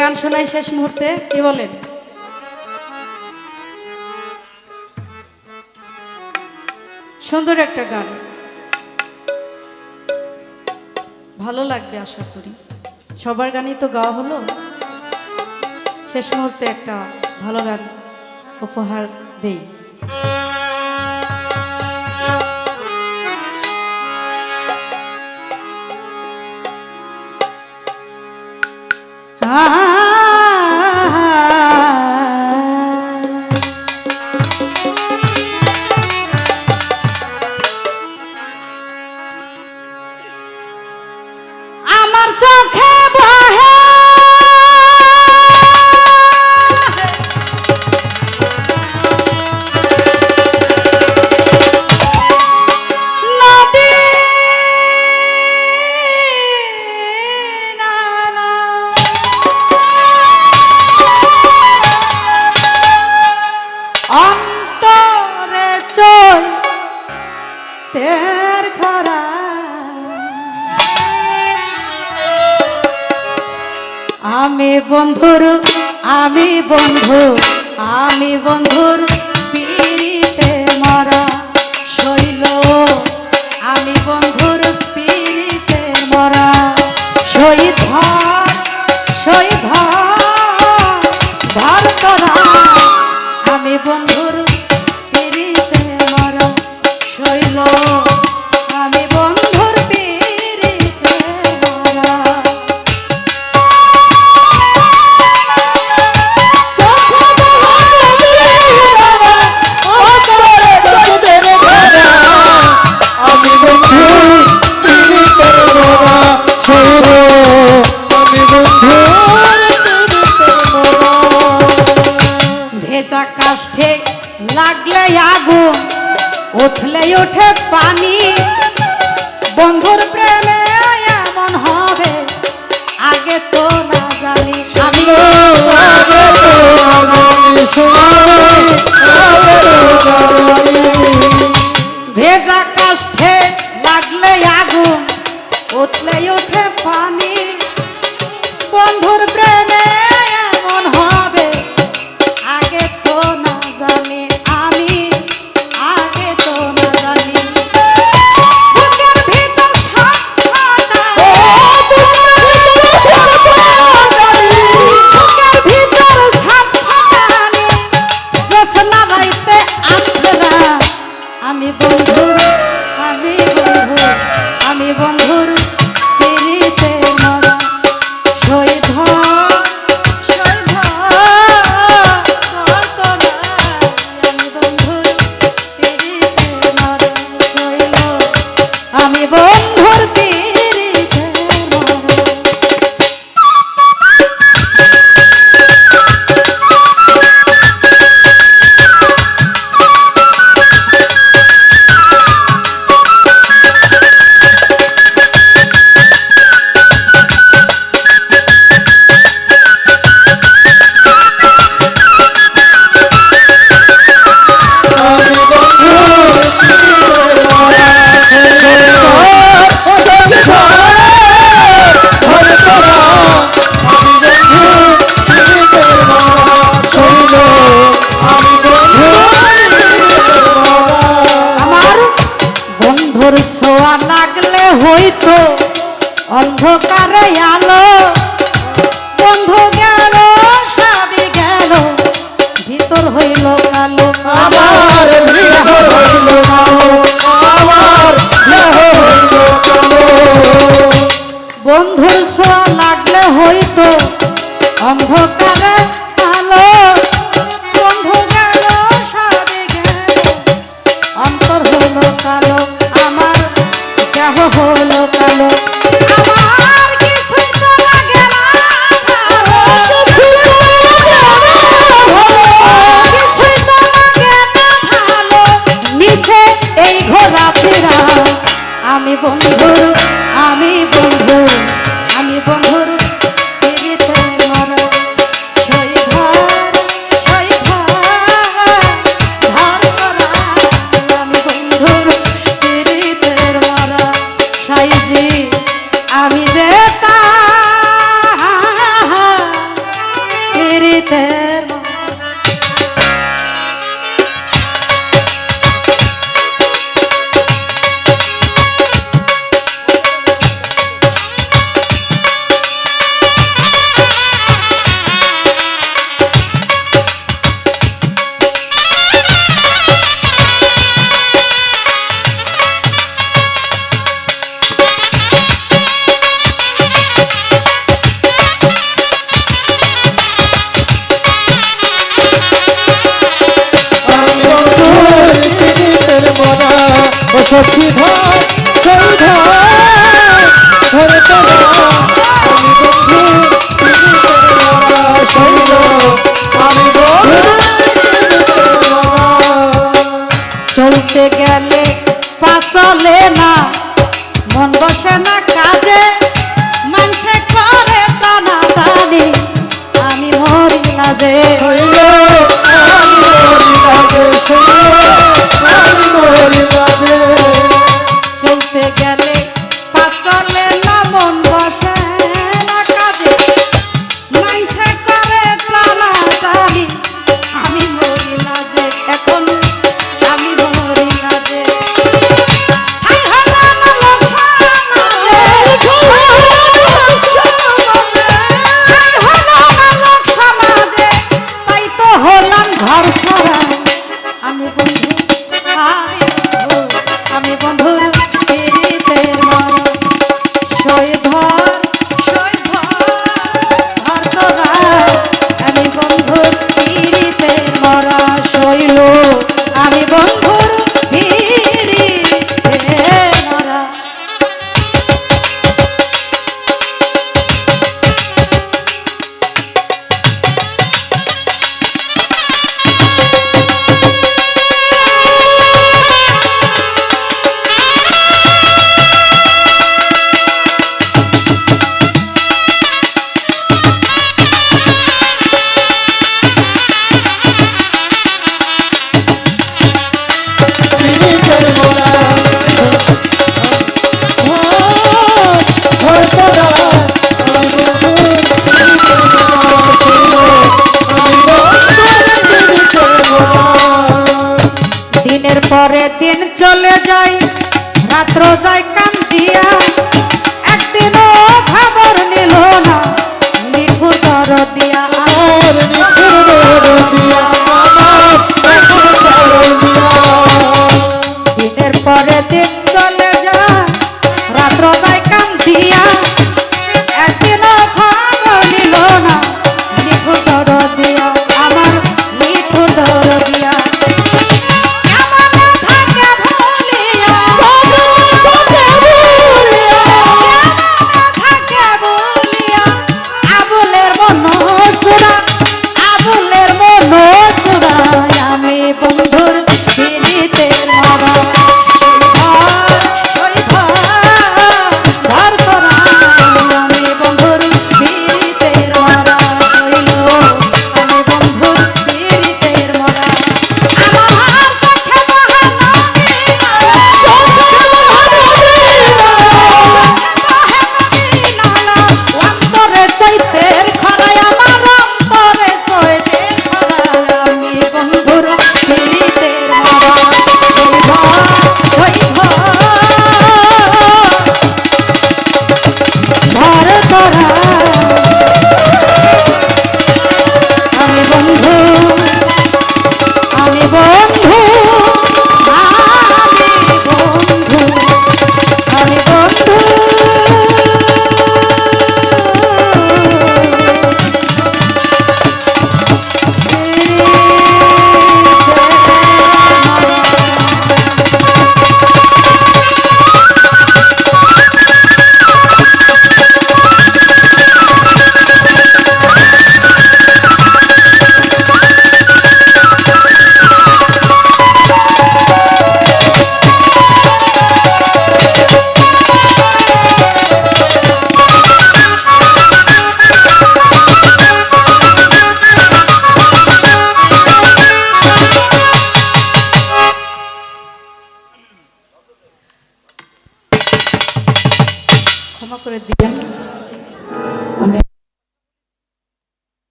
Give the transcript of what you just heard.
গান শোনাই শেষ মুহূর্তে, কি বলেন? সুন্দর একটা গান। ভালো লাগবে আশা করি। সবার গানই তো গাওয়া হলো। শেষ মুহূর্তে একটা ভালো গান উপহার দেই। অন্তরে চল তের খরা। আমি বন্ধুর আমি বন্ধু আমি বন্ধুর কাষ্ঠে লাগলে আগু উঠলে উঠে পানি। বন্ধুর প্রেমে এমন হবে, আগে তো না জানি। আগে তো না ভেজা আলো বন্ধু গেল সাবি গেল ভিতর হইল কালো আমার দেহ হইল কালো, আমার হইল কালো। বন্ধুর ছোঁয়া লাগলে হইতো অন্ধকারে con পা চলে না, মন বসে না কাজে মানসে করে টানা টানি আমি মরি না আমি মরি না